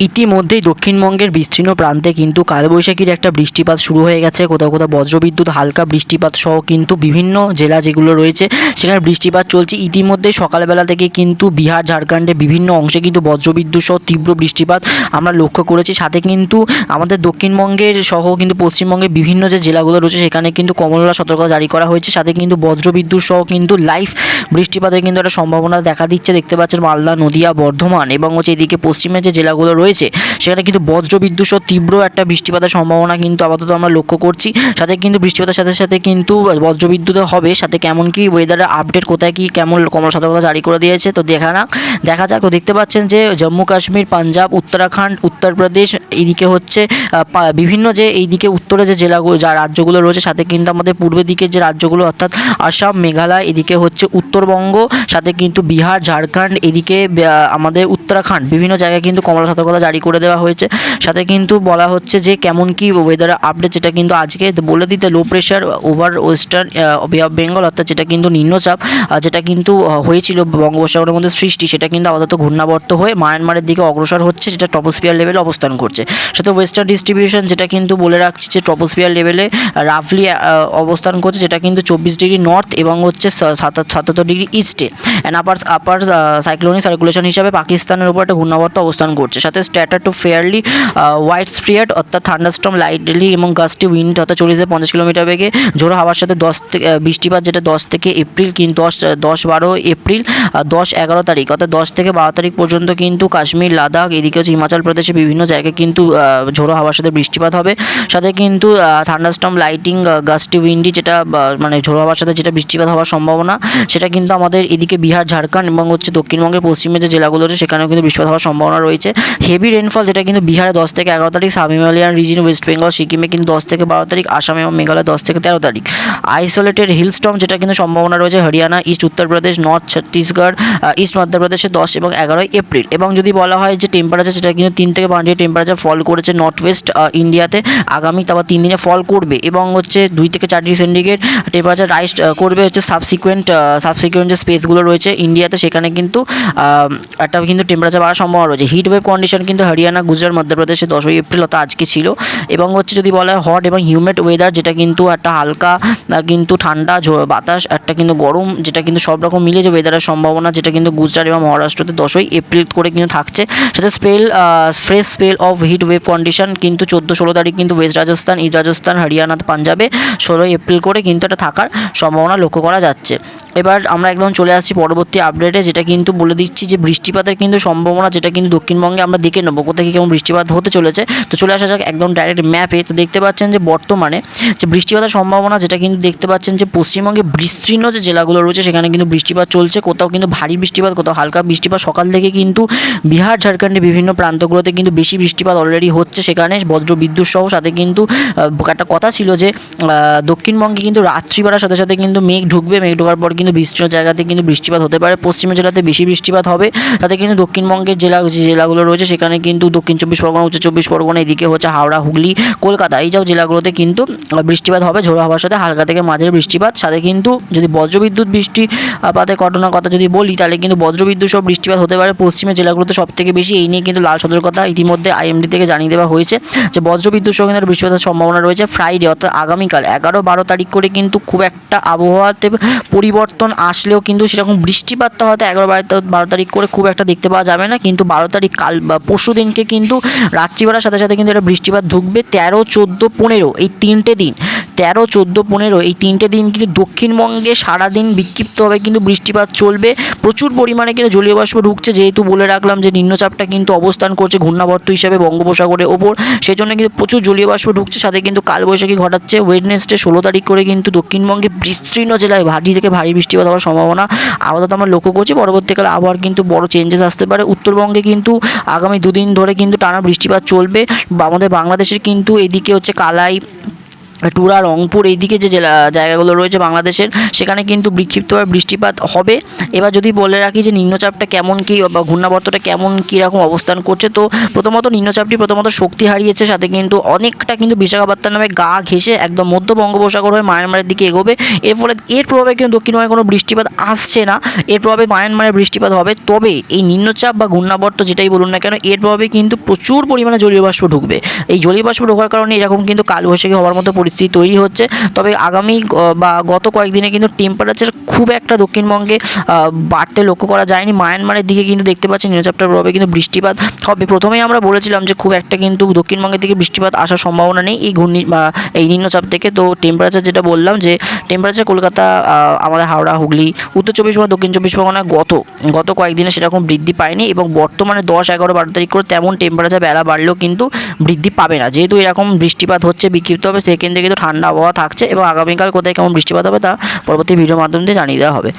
ইতিমধ্যেই দক্ষিণবঙ্গের বিস্তীর্ণ প্রান্তে কিন্তু কালবৈশাখীর একটা বৃষ্টিপাত শুরু হয়ে গেছে। কোথাও কোথাও বজ্রবিদ্যুৎ, হালকা বৃষ্টিপাত সহ কিন্তু বিভিন্ন জেলা যেগুলো রয়েছে, সেখানে বৃষ্টিপাত চলছে। ইতিমধ্যে সকালবেলা থেকে কিন্তু বিহার, ঝাড়খণ্ডের বিভিন্ন অংশে কিন্তু বজ্রবিদ্যুৎ সহ তীব্র বৃষ্টিপাত আমরা লক্ষ্য করেছি। সাথে কিন্তু আমাদের দক্ষিণবঙ্গের সহ কিন্তু পশ্চিমবঙ্গের বিভিন্ন যে জেলাগুলো রয়েছে, সেখানে কিন্তু কমলা সতর্কতা জারি করা হয়েছে। সাথে কিন্তু বজ্রবিদ্যুৎ সহ কিন্তু লাইফ বৃষ্টিপাতের কিন্তু একটা সম্ভাবনা দেখা দিচ্ছে। দেখতে পাচ্ছেন মালদা, নদিয়া, বর্ধমান এবং হচ্ছে এদিকে পশ্চিমের যে জেলাগুলো রয়েছে সেখানে কিন্তু বজ্রবিদ্যুৎ সহ তীব্র একটা বৃষ্টিপাতের সম্ভাবনা কিন্তু আপাতত আমরা লক্ষ্য করছি। সাথে কিন্তু বৃষ্টিপাতের সাথে সাথে কিন্তু বজ্রবিদ্যুৎ হবে। সাথে কেমন কি ওয়েদারের আপডেট কোথায় কি কেমন কমলা সতর্কতা জারি করে দিয়েছে, তো দেখা না। দেখা যাক, তো দেখতে পাচ্ছেন যে জম্মু কাশ্মীর, পাঞ্জাব, উত্তরাখণ্ড, উত্তরপ্রদেশ এইদিকে হচ্ছে বিভিন্ন যে এইদিকে উত্তরে যে জেলাগুলো যা রাজ্যগুলো রয়েছে, সাথে কিন্তু আমাদের পূর্বের দিকে যে রাজ্যগুলো, অর্থাৎ আসাম, মেঘালয়, এদিকে হচ্ছে উত্তরবঙ্গ, সাথে কিন্তু বিহার, ঝাড়খণ্ড, এদিকে আমাদের উত্তরাখণ্ড, বিভিন্ন জায়গায় কিন্তু কমলা সতর্কতা জারি করে দেওয়া হয়েছে। সাথে কিন্তু বলা হচ্ছে যে, কেমন কি ওয়েদার আপডেট যেটা কিন্তু আজকে বলে দিতে low pressure over western of Bengal অর্থাৎ যেটা কিন্তু নিম্নচাপ যেটা কিন্তু হয়েছিল বঙ্গোপসাগরের মধ্যে সৃষ্টি, সেটা কিন্তু আপাতত ঘূর্ণাবর্ত হয়ে মায়ানমারের দিকে অগ্রসর হচ্ছে, যেটা টপোস্ফিয়ার লেভেলে অবস্থান করছে। সাথে ওয়েস্টার্ন ডিস্ট্রিবিউশন যেটা কিন্তু বলে রাখছি যে টপোস্ফিয়ার লেভেলে রাফলি অবস্থান করছে, যেটা কিন্তু চব্বিশ ডিগ্রি নর্থ এবং হচ্ছে সাতাত্তর ডিগ্রি ইস্টে and upper upper cyclonic circulation হিসাবে পাকিস্তানের উপর একটা ঘূর্ণাবর্ত অবস্থান করছে। সাথে scattered to fairly widespread অর্থাৎ থান্ডারস্টম লাইটলি এবং গাস্টি উইন্ড অর্থাৎ চল্লিশ থেকে পঞ্চাশ কিলোমিটার বেগে ঝোড়ো হাওয়ার সাথে দশ থেকে বৃষ্টিপাত যেটা দশ থেকে এপ্রিল কিন্তু দশ দশ বারো এপ্রিল দশ এগারো তারিখ, অর্থাৎ দশ থেকে বারো তারিখ পর্যন্ত কিন্তু কাশ্মীর, লাদাখ এদিকে হচ্ছে হিমাচল প্রদেশে বিভিন্ন জায়গায় কিন্তু ঝোড়ো হাওয়ার সাথে বৃষ্টিপাত হবে। সাথে কিন্তু থান্ডারস্টম লাইটিং গাস্টি উইন্ডি যেটা মানে ঝোড়ো হাওয়ার সাথে যেটা বৃষ্টিপাত হওয়ার সম্ভাবনা, সেটা কিন্তু আমাদের এদিকে বিহার, ঝাড়খণ্ড এবং হচ্ছে দক্ষিণবঙ্গের পশ্চিমে যে জেলাগুলো রয়েছে, সেখানেও কিন্তু বৃষ্টিপাত হওয়ার সম্ভাবনা রয়েছে। হেভি রেনফল যেটা কিন্তু বিহারে দশ থেকে এগারো তারিখ sub Himalayan region West Bengal সিকিমে কিন্তু দশ থেকে বারো তারিখ, আসাম এবং মেঘালয় দশ থেকে তেরো তারিখ। আইসোলেটেড হিলস্টম যেটা কিন্তু সম্ভাবনা রয়েছে Haryana east Uttar Pradesh north Chhattisgarh east মধ্যপ্রদেশে দশ এবং এগারোই এপ্রিল এবং যদি বলা হয় যে টেম্পারেচার সেটা কিন্তু তিন থেকে পাঁচ ডিগ্রি টেম্পারেচার ফল করেছে নর্থ ওয়েস্ট ইন্ডিয়াতে আগামী তারপর তিন দিনে ফল করবে এবং হচ্ছে দুই থেকে চার ডিগ্রি সেন্টিগ্রেড টেম্পারেচার রাইস করবে হচ্ছে সাবসিকুয়েন্ট সাবসিকুয়েন্ট যে স্পেসগুলো রয়েছে ইন্ডিয়াতে সেখানে কিন্তু একটা কিন্তু টেম্পারেচার বাড়ার সম্ভাবনা রয়েছে। হিট ওয়েভ কন্ডিশন কিন্তু হরিয়ানা, গুজরাট মধ্যপ্রদেশে দশই এপ্রিল অর্থাৎ আজকে ছিল। এবং হচ্ছে যদি বলা হয় হট এবং হিউমেড ওয়েদার যেটা কিন্তু একটা হালকা কিন্তু ঠান্ডা বাতাস, একটা কিন্তু গরম, যেটা কিন্তু সব রকম মিলে যে ওয়েদারের সম্ভাবনা, যেটা কিন্তু গুজরাট এবং মহারাষ্ট্রতে দশই এপ্রিল করে কিন্তু থাকছে। সাথে spell fresh spell of heat wave condition কিন্তু চোদ্দ, ষোলো তারিখ কিন্তু ওয়েস্ট রাজস্থান ইস্ট রাজস্থান হরিয়ানা পাঞ্জাবে ষোলোই এপ্রিল করে কিন্তু এটা থাকার সম্ভাবনা লক্ষ্য করা যাচ্ছে। এবার আমরা একদম চলে আসছি পরবর্তী আপডেটে যেটা কিন্তু বলে দিচ্ছি যে বৃষ্টিপাতের কিন্তু সম্ভাবনা, যেটা কিন্তু দক্ষিণবঙ্গে আমরা দেখে নেব কোথায় কেমন বৃষ্টিপাত হতে চলেছে। তো চলে আসা যাক একদম ডাইরেক্ট ম্যাপে তো দেখতে পাচ্ছেন যে বর্তমানে যে বৃষ্টিপাতের সম্ভাবনা, যেটা কিন্তু দেখতে পাচ্ছেন যে পশ্চিমবঙ্গে বিস্তীর্ণ যে জেলাগুলো রয়েছে, সেখানে কিন্তু বৃষ্টিপাত চলছে। কোথাও কিন্তু ভারী বৃষ্টিপাত, কোথাও হালকা বৃষ্টিপাত। সকাল থেকে কিন্তু বিহার, ঝাড়খণ্ডের বিভিন্ন প্রান্তগুলোতে কিন্তু বেশি বৃষ্টিপাত অলরেডি হচ্ছে সেখানে। বজ্র বিদ্যুৎ সহ সাথে কিন্তু একটা কথা ছিল যে দক্ষিণবঙ্গে কিন্তু রাত্রি বাড়ার সাথে সাথে কিন্তু মেঘ ঢুকবে। মেঘ ঢোকার পর কিন্তু বিস্তীর্ণ জায়গাতে কিন্তু বৃষ্টিপাত হতে পারে। পশ্চিমের জেলাতে বেশি বৃষ্টিপাত হবে। তাতে কিন্তু দক্ষিণবঙ্গের জেলা যে জেলাগুলো রয়েছে, সেখানে কিন্তু দক্ষিণ চব্বিশ পরগনা, উত্তর চব্বিশ পরগনা, এদিকে হচ্ছে হাওড়া, হুগলি, কলকাতা, এই সব জেলাগুলোতে কিন্তু বৃষ্টিপাত হবে। ঝোড়ো হওয়ার সাথে হালকা থেকে মাঝের বৃষ্টিপাত। সাথে কিন্তু যদি বজ্রবিদ্যুৎ বৃষ্টিপাতের ঘটনার কথা যদি বলি, তাহলে কিন্তু বজ্রবিদ্যুৎ সব বৃষ্টিপাত হতে পারে। পশ্চিমের জেলাগুলোতে সব থেকে বেশি এই নিয়ে কিন্তু লাল সতর্কতা ইতিমধ্যে আইএমডি থেকে জানিয়ে দেওয়া হয়েছে যে, বজ্রবিদ্যুৎ সহ কিন্তু বৃষ্টিপাতের সম্ভাবনা রয়েছে। ফ্রাইডে অর্থাৎ আগামীকাল এগারো বারো তারিখ করে কিন্তু খুব একটা আবহাওয়াতে পরিবর্তন আসলেও কিন্তু সেরকম বৃষ্টিপাতটা হয়তো এগারো বারো বারো তারিখ করে খুব একটা দেখতে পাওয়া যাবে না। কিন্তু বারো তারিখ কাল বা পরশু দিনকে কিন্তু রাত্রিবেলার সাথে সাথে কিন্তু এটা বৃষ্টিপাত ঢুকবে তেরো, চোদ্দ, পনেরো এই তিনটে দিন। তেরো, চোদ্দ, পনেরো, এই তিনটে দিন কিন্তু দক্ষিণবঙ্গে সারাদিন বিক্ষিপ্তভাবে কিন্তু বৃষ্টিপাত চলবে। প্রচুর পরিমাণে কিন্তু জলীয় বাষ্প ঢুকছে, যেহেতু বলে রাখলাম যে নিম্নচাপটা কিন্তু অবস্থান করছে ঘূর্ণাবর্ত হিসাবে বঙ্গোপসাগরের ওপর। সেজন্য কিন্তু প্রচুর জলীয় বাষ্প ঢুকছে, সাথে কিন্তু কালবৈশাখী ঘটাচ্ছে। ওয়েডনেসডে ষোলো তারিখ করে কিন্তু দক্ষিণবঙ্গে বিস্তীর্ণ জেলায় ভারী থেকে ভারী বৃষ্টিপাত হওয়ার সম্ভাবনা। আপাতত আমরা লক্ষ্য করছি, পরবর্তীকালে আবহাওয়ার কিন্তু বড় চেঞ্জেস আসতে পারে। উত্তরবঙ্গে কিন্তু আগামী দুদিন ধরে কিন্তু টানা বৃষ্টিপাত চলবে। আমাদের বাংলাদেশের কিন্তু এদিকে হচ্ছে কালাই টুরা রংপুর এইদিকে যে জেলা, জায়গাগুলো রয়েছে বাংলাদেশের, সেখানে কিন্তু বিক্ষিপ্তভাবে বৃষ্টিপাত হবে। এবার যদি বলে রাখি যে নিম্নচাপটা কেমন কী বা ঘূর্ণাবর্তটা কেমন কীরকম অবস্থান করছে, তো প্রথমত নিম্নচাপটি প্রথমত শক্তি হারিয়েছে, সাথে কিন্তু অনেকটা কিন্তু বিশাখাপত্তনম নামে গা ঘেঁষে একদম মধ্য বঙ্গোপসাগর হয়ে মায়ানমারের দিকে এগোবে। এর ফলে এর প্রভাবে কিন্তু দক্ষিণবঙ্গে কোনো বৃষ্টিপাত আসছে না। এর প্রভাবে মায়ানমারের বৃষ্টিপাত হবে। তবে এই নিম্নচাপ বা ঘূর্ণাবর্ত যেটাই বলুন না কেন, এর প্রভাবে কিন্তু প্রচুর পরিমাণে জলীয় বাষ্প ঢুকবে। এই জলীয় বাষ্প ঢোকার কারণে এরকম কিন্তু কালবৈশাখী হওয়ার মতো পরিস্থিতি তৈরি হচ্ছে। তবে আগামী বা গত কয়েকদিনে কিন্তু টেম্পারেচার খুব একটা দক্ষিণবঙ্গে বাড়তে লক্ষ্য করা যায়নি। মায়ানমারের দিকে কিন্তু দেখতে পাচ্ছি নিম্নচাপটার প্রভাবে কিন্তু বৃষ্টিপাত হবে। প্রথমেই আমরা বলেছিলাম যে খুব একটা কিন্তু দক্ষিণবঙ্গের দিকে বৃষ্টিপাত আসার সম্ভাবনা নেই। এই ঘূর্ণি এই নিম্নচাপ থেকে তো টেম্পারেচার যেটা বললাম যে টেম্পারেচার কলকাতা আমাদের হাওড়া, হুগলি, উত্তর চব্বিশ পরগনা, দক্ষিণ চব্বিশ পরগনা গত গত কয়েকদিনে সেরকম বৃদ্ধি পায়নি এবং বর্তমানে দশ, এগারো, বারো তারিখ করে তেমন টেম্পারেচার বেলা বাড়লেও কিন্তু বৃদ্ধি পাবে না। যেহেতু এরকম বৃষ্টিপাত হচ্ছে বিক্ষিপ্ত হবে থেকে কিন্তু ঠান্ডা আবহাওয়া থাকছে এবং আগামীকাল কোথায় কেমন বৃষ্টিপাত হবে তা পরবর্তী ভিডিওর মাধ্যম দিয়ে জানিয়ে দেওয়া হবে।